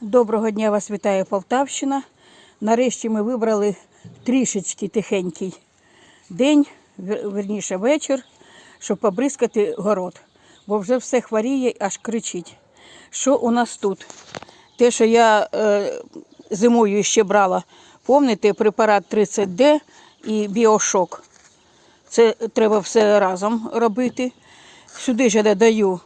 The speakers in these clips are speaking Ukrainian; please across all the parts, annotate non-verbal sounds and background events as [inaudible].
Доброго дня вас вітає Полтавщина. Нарешті ми вибрали трішечки тихенький день, верніше вечір, щоб побризкати город. Бо вже все хворіє, аж кричить. Що у нас тут? Те, що я е, зимою ще брала, пам'ятаєте, препарат 30D і біошок. Це треба все разом робити. Сюди ж я додаю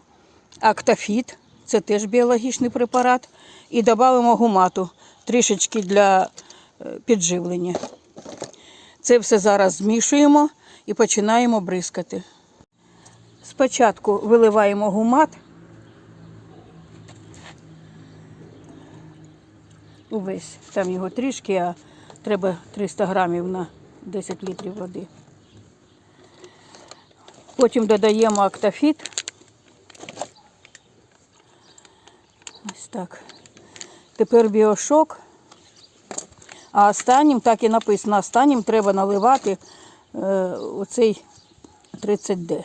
актофіт, це теж біологічний препарат. І додамо гумату трішечки для е, підживлення. Це все зараз змішуємо і починаємо бризкати. Спочатку виливаємо гумат. Увесь, там його трішки, а треба 300 грамів на 10 літрів води. Потім додаємо актофіт. Так. Тепер біошок. А останнім, так і написано, останнім треба наливати е, оцей 30D.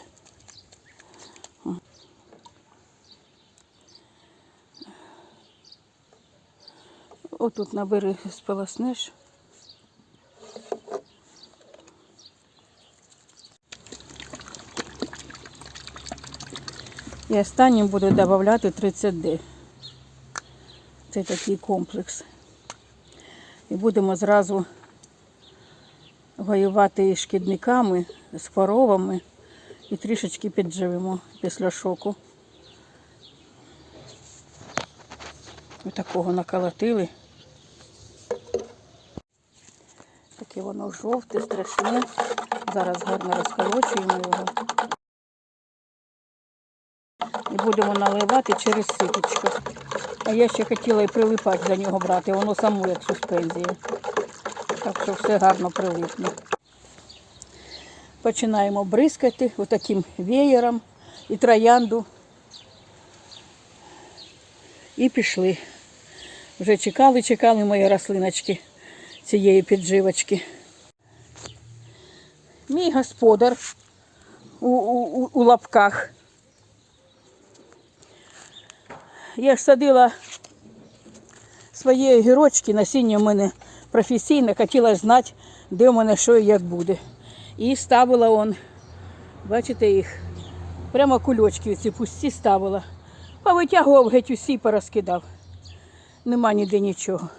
Отут набери, сполоснеш. І останнім буду додавати 30D. Це такий комплекс. І будемо зразу воювати із шкідниками, з хворобами і трішечки підживемо після шоку. Ось такого наколотили. Таке воно жовте, страшне. Зараз гарно розколочуємо його. І будемо наливати через ситочку. А я ще хотіла і прилипати за нього брати, воно само як суспензія. Так що все гарно прилипне. Починаємо бризкати отаким веєром і троянду. І пішли. Вже чекали, чекали мої рослиночки цієї підживочки. Мій господар у, у- у лапках. Я ж садила свої огірочки, насіння в мене професійне, хотіла знати, де в мене що і як буде. І ставила он, бачите їх, прямо кульочки ці пусті ставила. Повитягував геть усі порозкидав. Нема ніде нічого.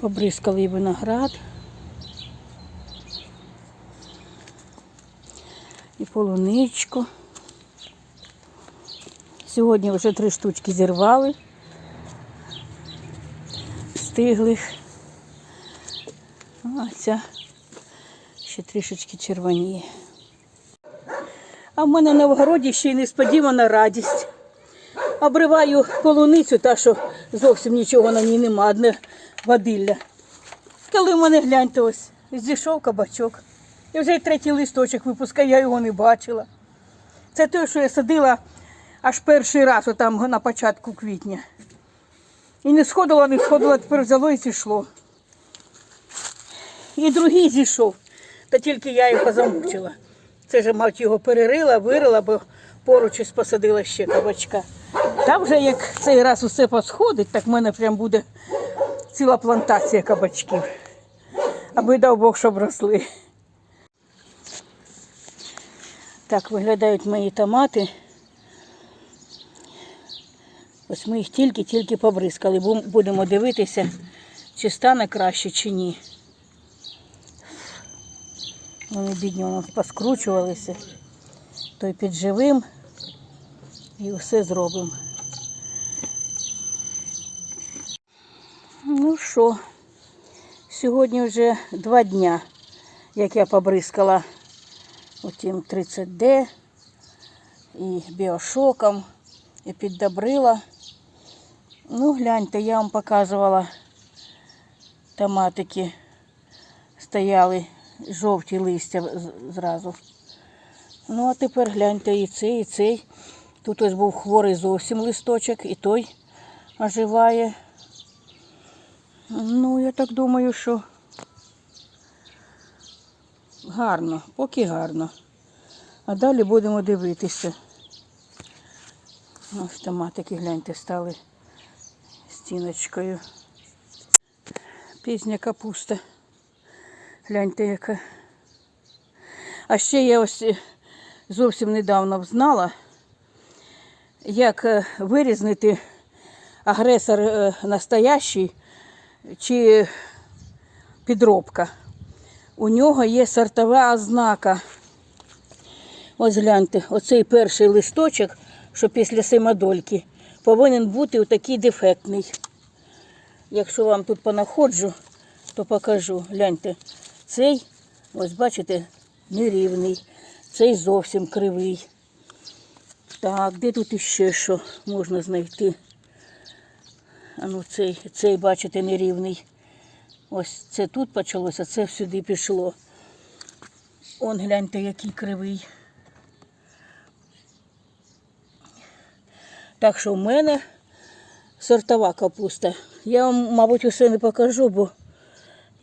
Побризкали виноград. Полуничку. Сьогодні вже три штучки зірвали. Стиглих. А ця ще трішечки червоніє. А в мене на огороді ще й несподівана радість. Обриваю полуницю, та що зовсім нічого на ній нема, одне водилля. Коли в мене гляньте ось, зійшов кабачок. І вже третій листочок випускає, я його не бачила. Це те, що я садила аж перший раз, отам на початку квітня. І не сходило, не сходило, тепер взяло і зійшло. І другий зійшов, та тільки я його замучила. Це ж мать його перерила, вирила, бо поруч із посадила ще кабачка. Та вже як цей раз усе посходить, так в мене прям буде ціла плантація кабачків. Аби дав Бог, щоб росли. Так виглядають мої томати. Ось ми їх тільки-тільки побризкали. Бу- Будемо дивитися, чи стане краще, чи ні. Вони бідні воно поскручувалися. То й підживим і все зробимо. Ну що, сьогодні вже два дня, як я побризкала Утім 30D і біошоком, і піддобрила. Ну, гляньте, я вам показувала томатики. Стояли жовті листя зразу. Ну, а тепер гляньте і цей, і цей. Тут ось був хворий зовсім листочок, і той оживає. Ну, я так думаю, що гарно, поки гарно. А далі будемо дивитися. Ось томатики, гляньте, стали стіночкою. Пізня капуста. Гляньте, яка. А ще я ось е, зовсім недавно взнала, як е, вирізнити агресор е, настоящий чи підробка. У нього є сортова ознака. Ось гляньте, оцей перший листочок, що після семадольки, повинен бути такий дефектний. Якщо вам тут понаходжу, то покажу. Гляньте, цей, ось бачите, нерівний, цей зовсім кривий. Так, де тут іще що можна знайти? А ну цей, цей, бачите, нерівний. Ось це тут почалося, це сюди пішло. Он гляньте, який кривий. Так що в мене сортова капуста. Я вам, мабуть, усе не покажу, бо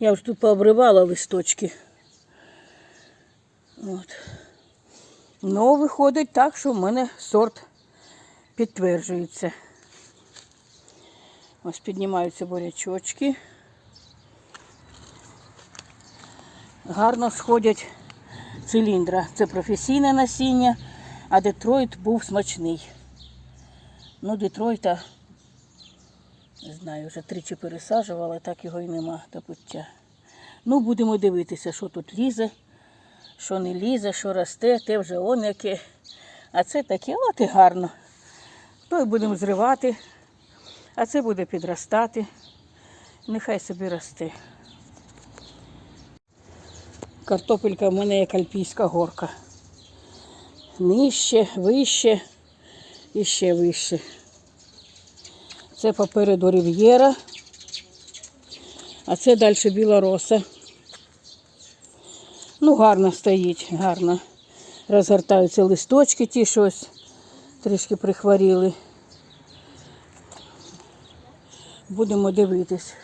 я вже тут пообривала листочки. От. Ну, виходить так, що в мене сорт підтверджується. Ось піднімаються бурячочки. Гарно сходять циліндра. Це професійне насіння, а Детройт був смачний. Ну, Детройта, не знаю, вже тричі пересаджувала, так його і нема до пуття. Ну, будемо дивитися, що тут лізе, що не лізе, що росте, те вже он яке. А це таке, от і гарно. То й будемо зривати, а це буде підростати. Нехай собі росте. Картопелька в мене як альпійська горка. Нижче, вище і ще вище. Це попереду Рів'єра, а це далі білороса. Ну, гарно стоїть, гарно. Розгортаються листочки, ті щось трішки прихворіли. Будемо дивитись.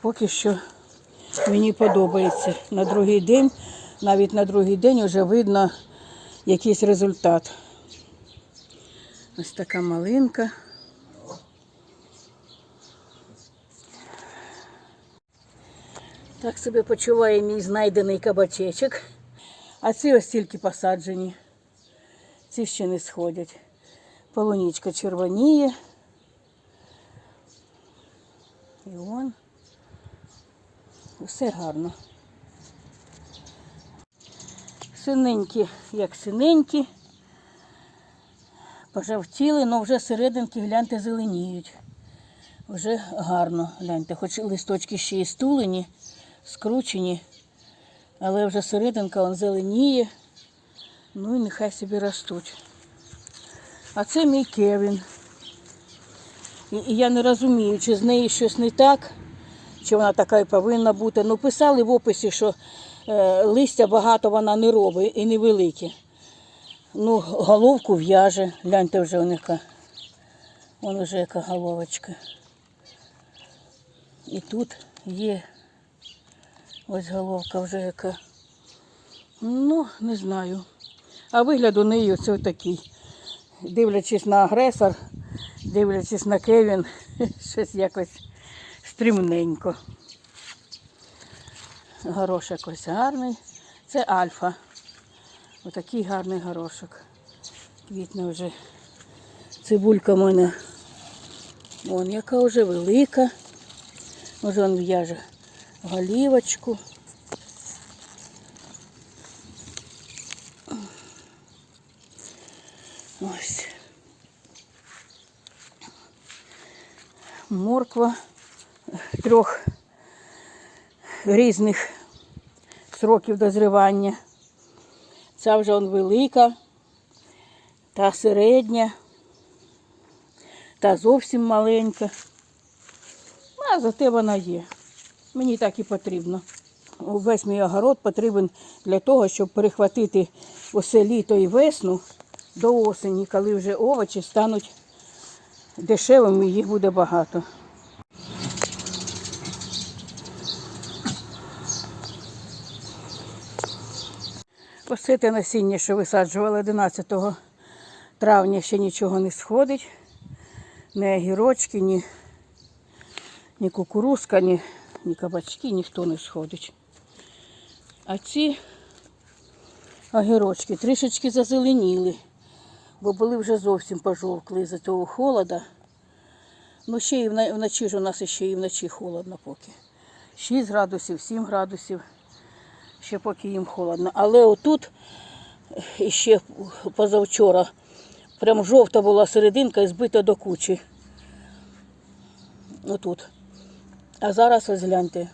Поки що мені подобається. На другий день, навіть на другий день вже видно якийсь результат. Ось така малинка. Так себе почуває мій знайдений кабачечок. А ці ось тільки посаджені. Ці ще не сходять. Полунічка червоніє. І вон. Все гарно. Синенькі, як синенькі. Пожавтіли, але вже серединки, гляньте, зеленіють. Вже гарно, гляньте, хоч листочки ще і стулені, скручені, але вже серединка он зеленіє. Ну і нехай собі ростуть. А це мій Кевін. І, я не розумію, чи з нею щось не так, чи вона така і повинна бути. Ну, писали в описі, що е, листя багато вона не робить і невелике. Ну, головку в'яже. Гляньте вже у них. Вон вже яка головочка. І тут є ось головка вже яка. Ну, не знаю. А вигляд у неї оце такий. Дивлячись на агресор, дивлячись на Кевін, [laughs] щось якось стрімненько. Горошок ось гарний. Це альфа. Отакий гарний горошок. Квітне вже. Цибулька в мене. Вон яка вже велика. Може він в'яже голівочку. Ось. Морква трьох різних сроків дозрівання. Ця вже он велика, та середня, та зовсім маленька. А зате вона є. Мені так і потрібно. Весь мій огород потрібен для того, щоб перехватити усе літо і весну до осені, коли вже овочі стануть дешевими, їх буде багато. Те насіння, що висаджували 11 травня, ще нічого не сходить. Ні огірочки, ні, ні кукурузка, ні, ні кабачки, ніхто не сходить. А ці огірочки трішечки зазеленіли, бо були вже зовсім пожовкли з-за того холода. Ну, ще і вночі ж у нас ще і вночі холодно поки. 6 градусів, 7 градусів. Ще поки їм холодно. Але отут е, ще позавчора прям жовта була серединка і збита до кучі. Отут. А зараз ось гляньте,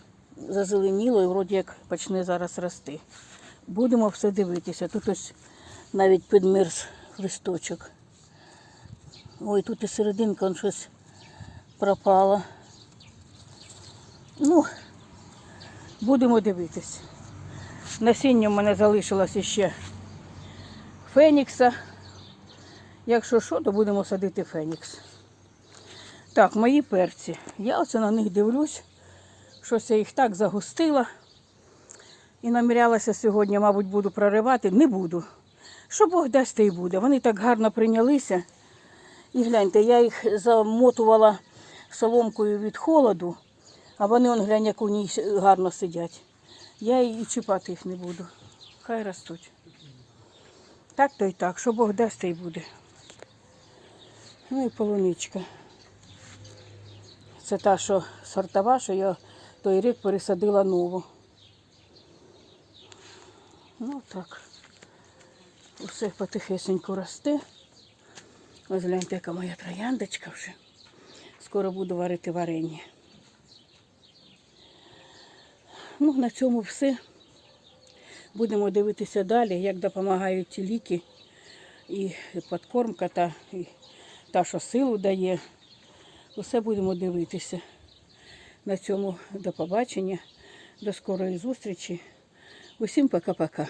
зазеленіло і вроді як почне зараз рости. Будемо все дивитися. Тут ось навіть підмерз листочок. Ой, тут і серединка он щось пропала. Ну, будемо дивитись. Насіння в мене залишилося ще фенікса. Якщо що, то будемо садити фенікс. Так, мої перці. Я оце на них дивлюсь. Щось я їх так загустила. І намірялася сьогодні, мабуть, буду проривати. Не буду. Що Бог дасть, те й буде. Вони так гарно прийнялися. І гляньте, я їх замотувала соломкою від холоду, а вони, он, глянь, як у ній гарно сидять. Я і чіпати їх не буду. Хай ростуть. Так то й так, що Бог дасть, те й буде. Ну і полуничка. Це та, що сортова, що я той рік пересадила нову. Ну так. Усе потихесеньку росте. Ось гляньте, яка моя трояндочка вже. Скоро буду варити варення. Ну, на цьому все. Будемо дивитися далі, як допомагають ті ліки і подкормка та, і та, що силу дає. Усе будемо дивитися. На цьому до побачення, до скорої зустрічі. Усім пока-пока.